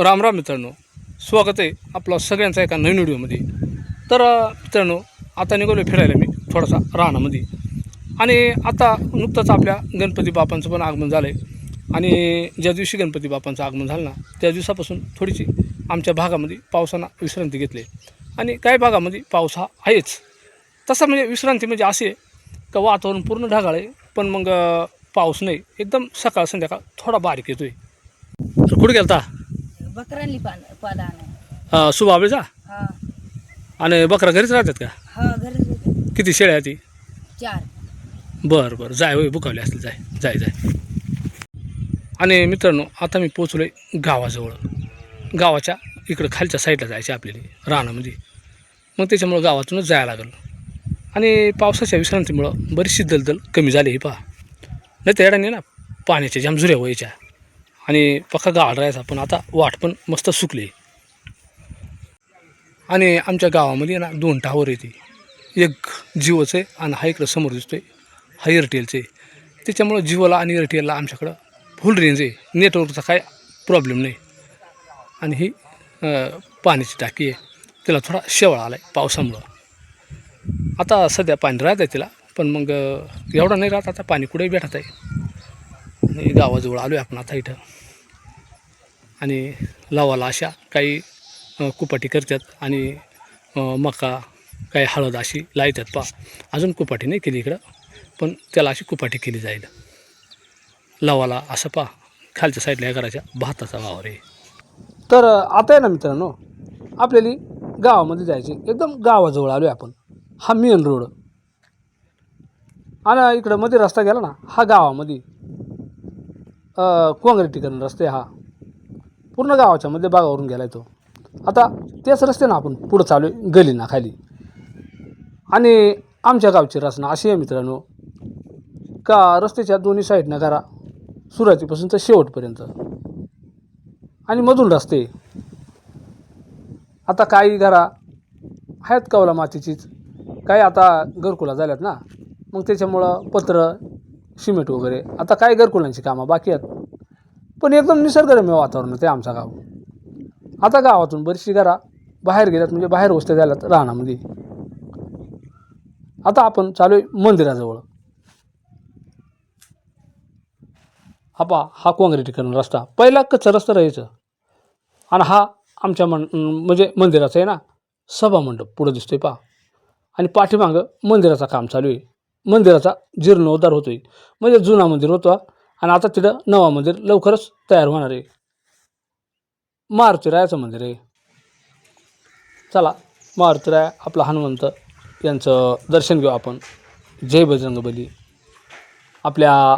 राम राम मित्रांनो स्वागत आहे आपला सगळ्यांचा एका नवीन व्हिडिओमध्ये. तर मित्रांनो आता निघालो फिरायला मी थोडासा राहण्यामध्ये आणि आता नुकतंच आपल्या गणपती बापांचं पण आगमन झालं आहे आणि ज्या दिवशी गणपती बापांचं आगमन झालं ना त्या दिवसापासून थोडीशी आमच्या भागामध्ये पावसानं विश्रांती घेतली. आणि काही भागामध्ये पाऊस हा आहेच. तसा म्हणजे विश्रांती म्हणजे असे का वातावरण पूर्ण ढगाळ आहे पण मग पाऊस नाही. एकदम सकाळ संध्याकाळ थोडा बारीक येतो आहे कुठे गेलता? बकरांनी पान पाला आणाय सुबाबळीचा हा? आणि बकरा घरीच राहतात का? हा घरीच होते किती शेळ्या ती चार. बरं बरं. जाय होय बुकावले असतील जाय. जाय जाय. आणि मित्रांनो आता मी पोचलो आहे गावाजवळ. गावाच्या इकडं खालच्या साईडला जायचे आपल्याला. रानामध्ये मग त्याच्यामुळं गावातूनच जायला लागलं. आणि पावसाच्या विश्रांतीमुळं बरीचशी दलदल कमी झाली ही पहा. नाही येडाने ना पाण्याच्या जाम झुऱ्या व्हायच्या. आणि पक्का गाळ राहायचा पण आता वाट पण मस्त सुकली. आणि आमच्या गावामध्ये ना दोन टावर येते एक जिओचं आहे आणि हा इकडं समोर दिसतो आहे हा एअरटेलचं आहे. त्याच्यामुळं जिओला आणि एअरटेलला आमच्याकडं फुल रेंज आहे. नेटवर्कचा काय प्रॉब्लेम नाही. आणि ही पाण्याची टाकी आहे. तिला थोडा शेवळा आला आहे पावसामुळं. आता सध्या पाणी राहत आहे तिला पण मग एवढा एवढं नाही राहत. आता पाणी कुठेही भेटत आहे. गावाजवळ आलो आहे आपण आता इथं. आणि लावाला अशा काही कुपाटी करतात आणि मका काही हळद अशी लायतात पा अजून कुपाटी नाही केली इकडं पण त्याला अशी कुपाटी केली जाईल. लावाला असं पा खालच्या साईडला या घराच्या भाताचा वावर आहे. तर आता आहे ना मित्रांनो आपल्याला गावामध्ये जायचे. एकदम गावाजवळ आलो आहे आपण. हा मेन रोड आणि इकडं मध्ये रस्ता गेला ना हा गावामध्ये. काँग्रेटीकरण रस्ते हा पूर्ण गावाच्या मध्ये गेला आहे तो. आता तेच रस्ते ना आपण पुढं चालू आहे गली ना खाली. आणि आमच्या गावची रचना अशी आहे मित्रांनो का रस्त्याच्या दोन्ही साईडनं घरा सुरुवातीपासून तर शेवटपर्यंत. आणि मधून रस्ते. आता काही घरा आहेत कवला मातीचीच काही आता घरकुला झाल्यात ना. मग त्याच्यामुळं पत्र सिमेंट वगैरे. आता काय घरकुलांची कामं बाकी आहेत? पण एकदम निसर्गरम्य वातावरण ते आमचा गाव. आता गावातून बरीचशी घरा बाहेर गेल्यात म्हणजे बाहेर वस्त्या झाल्यात राहण्यामध्ये आता आपण चालू आहे मंदिराजवळ. हा हा काँग्रेटीकरण रस्ता. पहिला कच्चा रस्ता राहायचं. आणि हा आमच्या मन म्हणजे मंदिराचा आहे ना सभा मंडप पुढं दिसतोय पा आणि पाठीमागं मंदिराचं काम चालू आहे. मंदिराचा जीर्णोद्धार होतोय. म्हणजे जुना मंदिर होता आणि आता तिथं नवा मंदिर लवकरच तयार होणार आहे. मारुतीरायाचं मंदिर आहे. चला मारुतीराय आपला हनुमंत यांचं दर्शन घेऊ आपण. जय बजरंगबली. आपल्या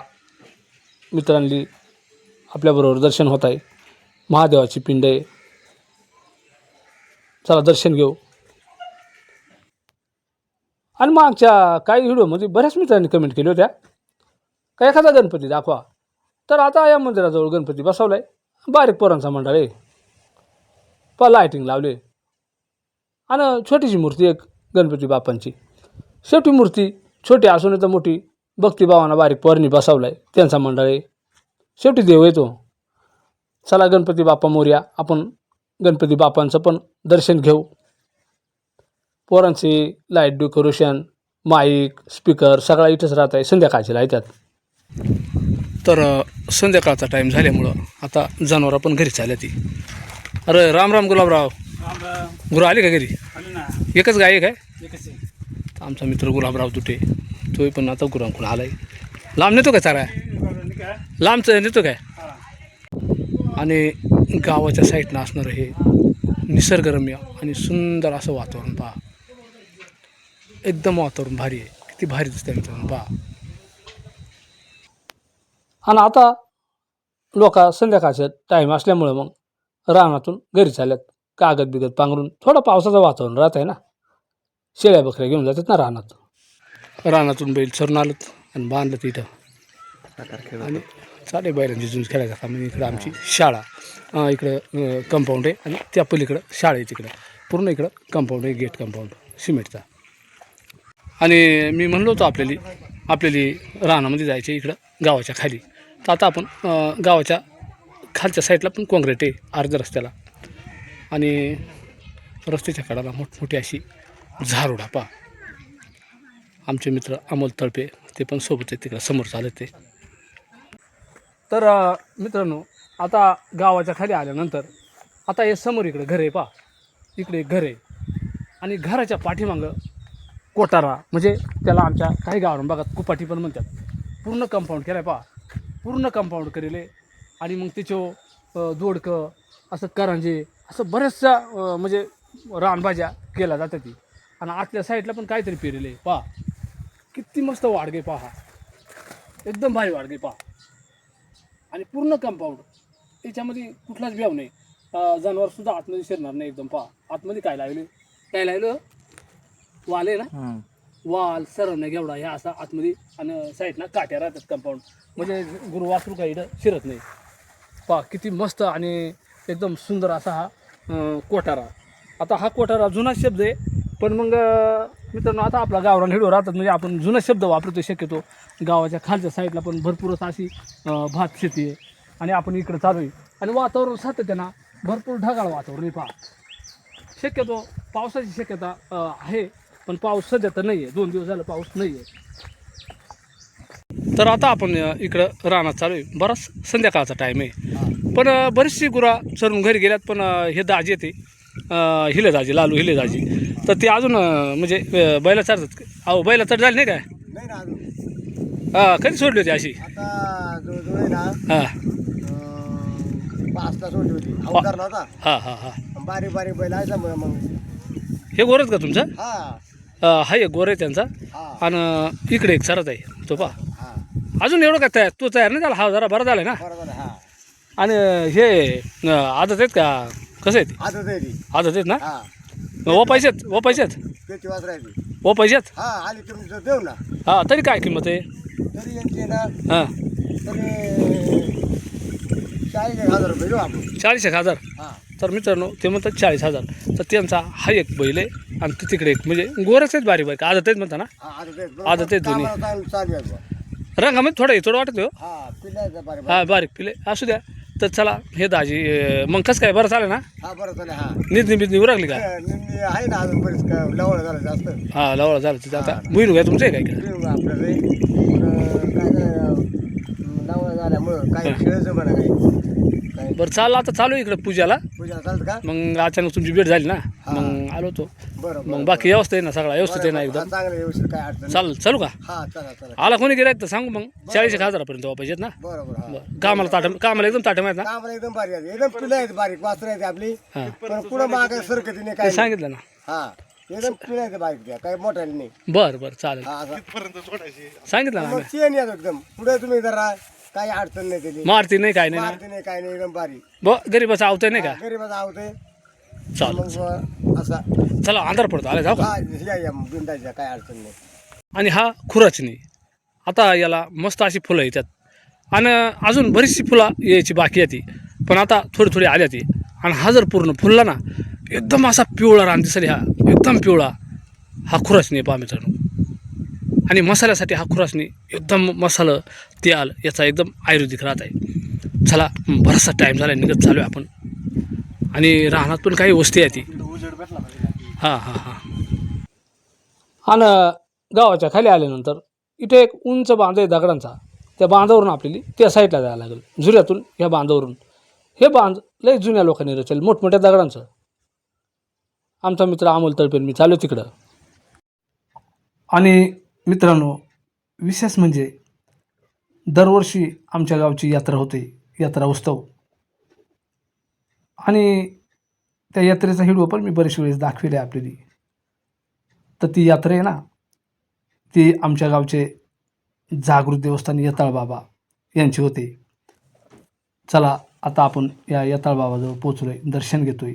मित्रांनी आपल्याबरोबर दर्शन होत आहे. महादेवाची पिंड आहे. चला दर्शन घेऊ. आणि मागच्या काही व्हिडिओमध्ये बऱ्याच मित्रांनी कमेंट केल्या होत्या. का एखादा गणपती दाखवा. तर आता या मंदिराजवळ गणपती बसवला आहे बारीक पोरांचा मंडळ आहे. पा लायटिंग लावले. आणि छोटीशी मूर्ती एक गणपती बापांची शेवटी मूर्ती छोटी असून तर मोठी. भक्तीभावांना बारीक पोरांनी बसवला आहे त्यांचा मंडळ आहे. शेवटी देव येतो. चला गणपती बाप्पा मोर्या आपण गणपती बापांचं पण दर्शन घेऊ. पोरांची लाइट डेकोरेशन माईक स्पीकर सगळा इथंच राहत आहे संध्याकाळची लायतात तर संध्याकाळचा टाईम झाल्यामुळं आता जनावरं पण घरी चालल्या ती. अरे राम राम गुलाबराव. गुरु आले का घरी? एकच गाय आहे काय? आमचा मित्र गुलाबराव तुटे. तोही पण आता गुरांकडून आलाय. लांब नेतो काय चारा? लांबचं नेतो काय? आणि गावाच्या साईडनं असणारं हे निसर्गरम्य आणि सुंदर असं वातावरण पहा. एकदम वातावरण भारी आहे. किती भारी दिसतंय मित्रांनो पहा आणि आता लोक संध्याकाळचं टाईम असल्यामुळं मग रानातून घरी चालल्यात. कागद बिगद पांघरून थोडं पावसाचं वातावरण राहत आहे ना. शेळ्या बकऱ्या घेऊन जातात ना रानात रानातून बैल चरून आलं आणि बांधलं तिथं आणि चाले बैलांची झुंज खेळायचा का म्हणजे इकडं आमची शाळा. इकडं कंपाऊंड आहे आणि त्या पलीकडं शाळा आहे तिकडं. पूर्ण इकडं कंपाऊंड आहे गेट कंपाऊंड सिमेंटचा. आणि मी म्हणलो होतो आपल्याला आपल्याला रानामध्ये जायचे इकडं गावाच्या खाली. तर आता आपण गावाच्या खालच्या साईडला पण काँक्रीट आहे अर्ध्या रस्त्याला. आणि रस्त्याच्या कडाला मोठमोठी अशी झारोडा पा आमचे मित्र अमोल तळपे ते पण सोबत आहे तिकडं समोर चालत ते तर मित्रांनो आता गावाच्या खाली आल्यानंतर आता हे समोर इकडे घर आहे पा इकडे घर आहे. आणि घराच्या पाठीमागं कोटारा. म्हणजे त्याला आमच्या काही गावावरून बघा कुपाटी पण म्हणतात. पूर्ण कंपाऊंड केलं आहे पा पूर्ण कंपाऊंड करेले आणि मग त्याचो दोडकं असं करंजे असं बऱ्याचशा म्हणजे रानभाज्या केल्या जातात ती. आणि आतल्या साईडला पण काहीतरी पेरेले पा किती मस्त वाडगे पहा एकदम भारी वाडगे पहा. आणि पूर्ण कंपाऊंड त्याच्यामध्ये कुठलाच ब्याव नाही. जनावरसुद्धा आतमध्ये शिरणार नाही एकदम पहा. आतमध्ये काय लागले काय लावलं? वाल आहे ना? वाल सरवण्या घेवडा ह्या असा आतमध्ये आणि साईडनं काट्या राहतात कंपाऊंड म्हणजे गुरु वासरू काही इथं शिरत नाही. पहा किती मस्त आणि एकदम सुंदर असा हा अं, कोठारा. आता हा कोठारा जुना शब्द आहे पण मग अं, मित्रांनो आता आपला गावरान हिडो राहतात म्हणजे आपण जुना शब्द वापरतो शक्यतो. गावाच्या खालच्या साईडला पण भरपूरच अशी अं, भात शेती आहे. आणि आपण इकडं चालू आहे. आणि वातावरण सातत्यानं भरपूर ढगाळ वातावरण आहे पहा. शक्यतो पावसाची शक्यता अं, आहे. पण पाऊस सध्या तर नाही आहे दोन दिवस झालं पाऊस नाही आहे तर आता आपण इकडं रानात चालू आहे. बराच संध्याकाळचा टाईम आहे. पण बरीचशी गुरा चरून घरी गेल्यात पण हे दाजी येते. हिले दाजी लालू हिले दाजी. तर ते अजून म्हणजे बैला चढतात अहो बैला चढ झाली नाही काय? नाही ना अजून. हां कधी सोडली होती अशी? हां. पाचला सोडली होती. हां हां हां बारीक बारीक बैल आहे मग. हे गोरच का तुमचं? हा. हा एक गोर आहे त्यांचा. आणि इकडे एक सरत आहे. तो पा अजून एवढं काय तयार? तो तयार नाही झाला. हा जरा बरा झाला ना. हा. आणि हे आदत आहेत का? कसं आहे ते? आजच आहे ती. आदत आहेत ना? हा. ओ पैसे आहेत? ओ पैसे आहेत? ओ पैसे आहेत? हा आली तुम्ही जर देऊ ना. हां तरी काय किंमत आहे? हां. चाळीस एक हजार तर मित्रांनो ते म्हणतात चाळीस हजार. तर त्यांचा हा एक बैल आहे आणि ते तिकडे एक म्हणजे गोरच आहेत बारीक बारीक. आदत आहेत म्हणता ना? हा आजच आहे आजच आहे दोन्ही. कामाला चालू चालू आहे बुवा. रंगामध्ये थोडं थोडं वाटत हो. हा बारीक हा पिले असू द्या. तर चला हे दाजी मग कसं काय? बरं चालेल ना? हा हा. निधनी बिजनी उरकली का? आहे ना अजून बरीच का लवळ झालं जास्त. हा लवळ झालं तिथं. आता भुईन घ्या तुमचं काय? काय लवळ झाल्यामुळं काही खेळायचं म्हणा काही काही. बरं चाललं आता चालू आहे इकडं पूजाला. पूजा चालतं का? मग अचानक तुमची भेट झाली ना? मग आलो तो बरं मग बाकी व्यवस्था आहे ना सगळा व्यवस्थित आहे ना एकदम? चांगलं व्यवस्थित काय अडचण नाही. चाल चालू का? हा चला चला. आला कोणी गेलाय तर सांगू मग. चाळीस एक हजारापर्यंत वापायचे ना? बरोबर हा. बरं. कामाला ताट कामाला एकदम ताट माहीत ना? कामाला एकदम बारीक आहे. एकदम पिलं आहेत बारीक वासर आहेत आपली. हा. पण पुढं माग सरकती नाही ते काय नाही. सांगितलं ना. हा. एकदम पिलं आहेत बारीक त्या काही मोठ्याने नाही. बरं बरं चालेल. हा असं. सांगितलं ना मग आम्ही. चेन येतो एकदम. पुढे तुम्ही जरा काही अडचण नाही त्याची. मारती नाही काय नाही ना? मारती नाही काय नाही एकदम बारीक ब गरीबाचं आवतंय नाही का? गरीबाचा आवते चालेल मग असा. चला अंधार पडतो आले जाऊ का? हा या या बिंदाच्या काय अडचण नाही. आणि हा खुराचणी आता याला मस्त अशी फुलं येतात. आणि अजून बरीचशी फुलं यायची बाकी आहे ती. पण आता थोडी थोडी आल्या ती. आणि हा जर पूर्ण फुलला ना एकदम असा पिवळा रान दिसेल हा एकदम पिवळा. हा खुराचणी पहा मित्रांनो आणि मसाल्यासाठी हा खुराचणी एकदम मसाला तेल याचा एकदम आयुर्वेदिक राहत आहे. चला बराचसा टाईम झाला निघत चालू आहे आपण. आणि रानात पण काही वस्ती आहे ती. हां हां हां. आणि गावाच्या खाली आल्यानंतर इथे एक उंच बांध आहे दगडांचा. त्या बांधावरून आपल्याला त्या साईडला जायला लागेल. झुऱ्यातून ह्या बांधावरून. हे बांध लय जुन्या लोकांनी रचेल मोठमोठ्या दगडांचं. आमचा मित्र अमोल तळपेल मी चालू तिकडं. आणि मित्रांनो विशेष म्हणजे दरवर्षी आमच्या गावची यात्रा होते यात्रा उत्सव. आणि त्या यात्रेचा व्हिडिओ पण मी बरेच वेळेस दाखविले आपल्याला. तर ती यात्रा आहे ना ती आमच्या गावचे जागृत देवस्थान यताळ बाबा यांचे होते. चला आता आपण या यताळ बाबाजवळ पोचलोय दर्शन घेतोय.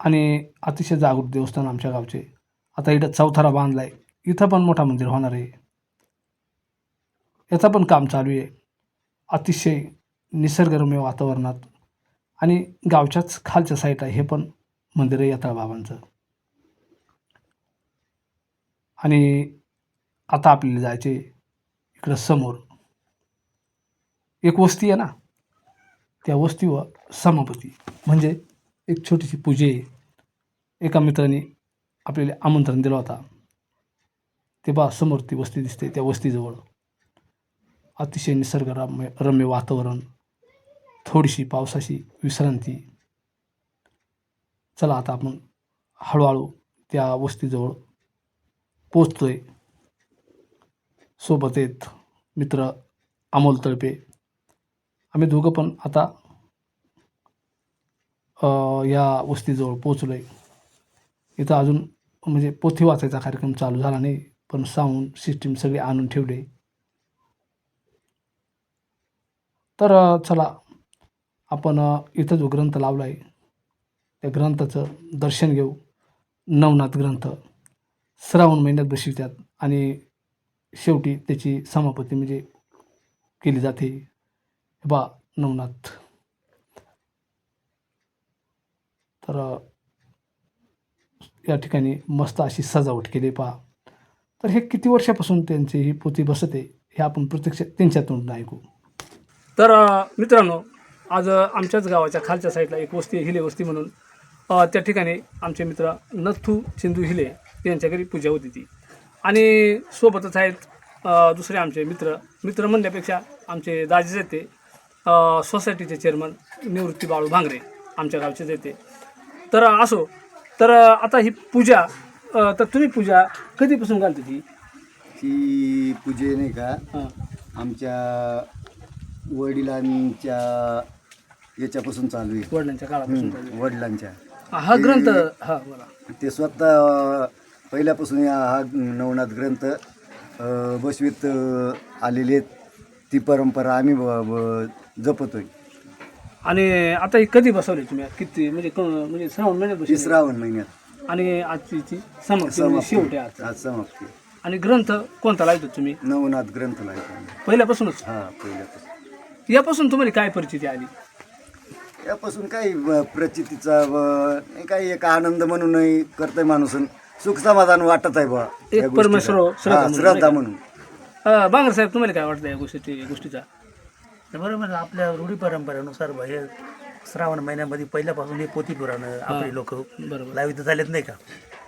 आणि अतिशय जागृत देवस्थान आमच्या गावचे. आता इथं चौथारा बांधलाय इथं पण मोठा मंदिर होणार आहे. याचं पण काम चालू आहे. अतिशय निसर्गरम्य वातावरणात आणि गावच्याच खालच्या साईट आहे. हे पण मंदिर आहे यताळ बाबांचं. आणि आता आपल्याला जायचे इकडं समोर. एक वस्ती आहे ना? त्या वस्तीवर समापती. म्हणजे एक छोटीशी पूजे एका मित्राने आपल्याला आमंत्रण दिलं होता. ते बा समोर ती वस्ती दिसते त्या वस्तीजवळ. अतिशय निसर्गरम्य रम्य वातावरण थोडीशी पावसाची विश्रांती. चला आता आपण हळूहळू त्या वस्तीजवळ पोचतोय सोबत आहेत मित्र अमोल तळपे. आम्ही दोघं पण आता या वस्तीजवळ पोचलो आहे इथं अजून म्हणजे पोथी वाचायचा कार्यक्रम चालू झाला नाही पण साऊंड सिस्टीम सगळे आणून ठेवले. तर चला आपण इथं जो ग्रंथ लावला आहे त्या ग्रंथाचं दर्शन घेऊ. नवनाथ ग्रंथ. श्रावण महिन्यात बसवितात आणि शेवटी त्याची समापती म्हणजे केली जाते. बा नवनाथ. तर या ठिकाणी मस्त अशी सजावट केली पहा. तर हे किती वर्षापासून त्यांची ही पोथी बसते हे आपण प्रत्यक्ष त्यांच्या तोंडून ऐकू. तर मित्रांनो आज आमच्याच गावाच्या खालच्या साईडला एक वस्ती हिले वस्ती म्हणून. त्या ठिकाणी आमचे मित्र नथू चिंदू हिले यांच्या घरी पूजा होती ती. आणि सोबतच आहेत दुसरे आमचे मित्र. मित्र म्हणल्यापेक्षा आमचे दाजीच येते सोसायटीचे चेअरमन निवृत्ती बाळू भांगरे आमच्या गावचेच येते तर असो तर आता ही पूजा तर तुम्ही पूजा कधीपासून घालते ती? ही पूजे नाही का आमच्या वडिलांच्या याच्यापासून चालू आहे. वडिलांच्या काळापासून चालू वडिलांच्या. आहे. हा ग्रंथ हा बोला. ते स्वतः पहिल्यापासून या हा नवनाथ ग्रंथ अ, बसवीत अ, आलेले आहेत. ती परंपरा आम्ही ब- ब- जपतोय. आणि आता ही कधी बसवली तुम्ही? किती म्हणजे क- म्हणजे श्रावण महिन्यात ती बसवली श्रावण महिन्यात. आणि आजची ती समाप्ती म्हणजे शेवटी आज. आज समाप्ती. आणि ग्रंथ कोणता लावतो तुम्ही? नवनाथ ग्रंथ आम्ही. पहिल्यापासूनच? हा पहिल्यापासून. यापासून तुम्हाला काय परिस्थिती आली? यापासून काही प्रचितीचा नाही काही एक आनंद म्हणूनही करतोय माणूस. सुख समाधान वाटत आहे बा एक परमेश्वर श्रद्धा म्हणून, श्रद्धा नाही म्हणून. अं, बांगर साहेब तुम्हाला काय वाटतं या गोष्टी गोष्टीचा? तर बरोबर आहे. आपल्या रूढी परंपरेनुसार ब- हे श्रावण महिन्यामध्ये पहिल्यापासून हे पोथी पुराणं आपले लोक बरोबर. लावित झालेत नाही का?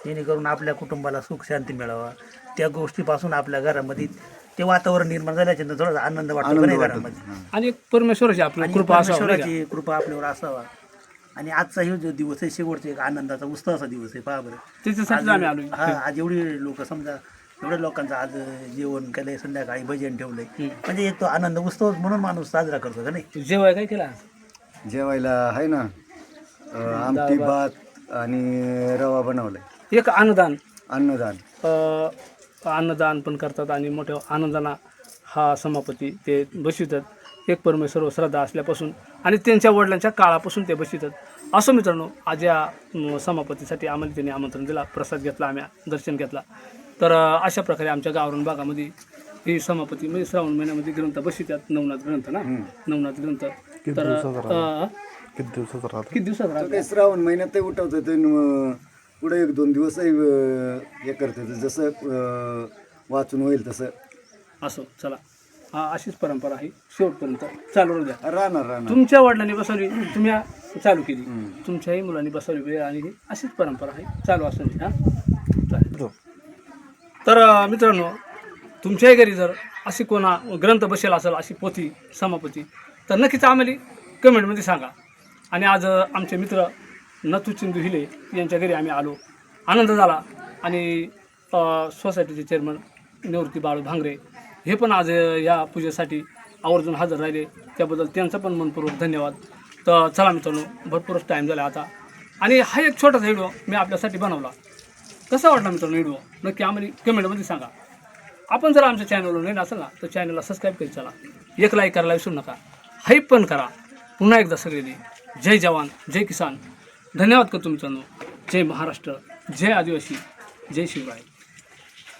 जेणेकरून आपल्या कुटुंबाला सुख शांती मिळावा. त्या गोष्टीपासून आपल्या घरामध्ये ते वातावरण निर्माण झाल्याच्यानंतर थोडासा आनंद वाटतो घरामध्ये? आणि एक परमेश्वराची आपली आणि कृपा असावी नाही का? परमेश्वराची कृपा आपल्यावर असावा. आणि आजचा हे जो दिवस आहे शेवटचा एक आनंदाचा उत्सवाचा दिवस आहे पहा बरं. त्याच्यासाठीच आम्ही आलो हा आज एवढी लोक समजा एवढ्या लोकांचं आज जेवण केलंय संध्याकाळी भजन ठेवलंय. म्हणजे एक तो आनंद उत्सव म्हणून माणूस साजरा करतो का नाही? जेवाय काय केला जेवायला आहे ना अ, आमटी भात आणि रवा बनवलाय. एक अन्नदान. अन्नदान. अ, अन्नदान पण करतात आणि मोठ्या आनंदाना हा समापती ते बसवितात. एक परमेश्वर श्रद्धा असल्यापासून आणि त्यांच्या वडिलांच्या काळापासून ते बसवितात. असं मित्रांनो आज या समापतीसाठी आम्हाला त्यांनी आमंत्रण दिला प्रसाद घेतला आम्ही दर्शन घेतला. तर अशा प्रकारे आमच्या गावरण भागामध्ये ही समापती म्हणजे श्रावण महिन्यामध्ये ग्रंथ बसवितात नवनाथ ग्रंथ ना? नवनाथ ग्रंथ. तर किती दिवसात राहतात ते श्रावण महिन्यात ते न- पुढे एक दोन दिवसही अ, हे करते. जसं अ, वाचून होईल तसं. असं चला. हा अशीच परंपरा आहे. शेवटपर्यंत चालू राहू द्या. राहणार राहणार. तुमच्या वडिलांनी बसवली तुम्ही चालू केली. तुमच्याही मुलांनी बसवली वेळ आणि ही. अशीच परंपरा आहे. चालू असं हां. चालेल. तर अं, मित्रांनो तुमच्याही घरी जर अशी कोणा ग्रंथ बसेल असेल अशी पोथी समापोथी तर नक्कीच आम्हाला कमेंटमध्ये सांगा. आणि आज अं, आमचे मित्र नथू चिंदू हिले यांच्या घरी आम्ही आलो. आनंद झाला आणि सोसायटीचे चेअरमन निवृत्ती बाळू भांगरे हे पण आज या पूजेसाठी आवर्जून हजर राहिले. त्याबद्दल त्यांचं पण मनपूर्वक धन्यवाद. तर चला मित्रांनो भरपूरच टाईम झाला आता. आणि हा एक छोटासा व्हिडिओ मी आपल्यासाठी बनवला. कसा वाटला मित्रांनो व्हिडिओ नक्की आम्हाला कमेंटमध्ये सांगा. आपण जर आमच्या चॅनलवर नाही असेल ना तर चॅनलला सबस्क्राईब करीत चला. एक लाईक करायला विसरू नका. हाईप पण करा. पुन्हा एकदा सगळ्यांनी. जय जवान जय किसान. धन्यवाद करतो मित्रांनो जय महाराष्ट्र जय आदिवासी जय शिवराय.